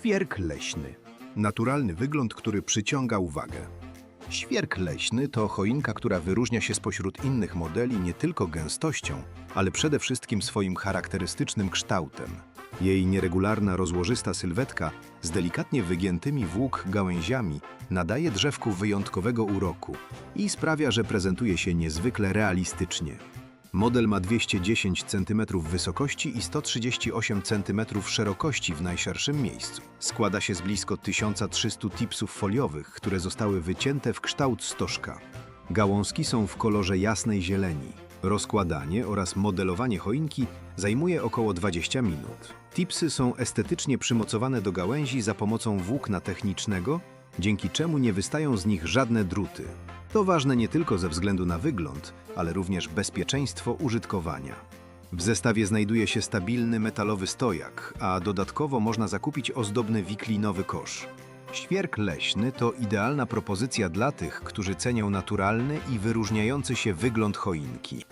Świerk leśny. Naturalny wygląd, który przyciąga uwagę. Świerk leśny to choinka, która wyróżnia się spośród innych modeli nie tylko gęstością, ale przede wszystkim swoim charakterystycznym kształtem. Jej nieregularna, rozłożysta sylwetka z delikatnie wygiętymi w łuk gałęziami nadaje drzewku wyjątkowego uroku i sprawia, że prezentuje się niezwykle realistycznie. Model ma 210 cm wysokości i 138 cm szerokości w najszerszym miejscu. Składa się z blisko 1300 tipsów foliowych, które zostały wycięte w kształt stożka. Gałązki są w kolorze jasnej zieleni. Rozkładanie oraz modelowanie choinki zajmuje około 20 minut. Tipsy są estetycznie przymocowane do gałęzi za pomocą włókna technicznego, dzięki czemu nie wystają z nich żadne druty. To ważne nie tylko ze względu na wygląd, ale również bezpieczeństwo użytkowania. W zestawie znajduje się stabilny metalowy stojak, a dodatkowo można zakupić ozdobny wiklinowy kosz. Świerk leśny to idealna propozycja dla tych, którzy cenią naturalny i wyróżniający się wygląd choinki.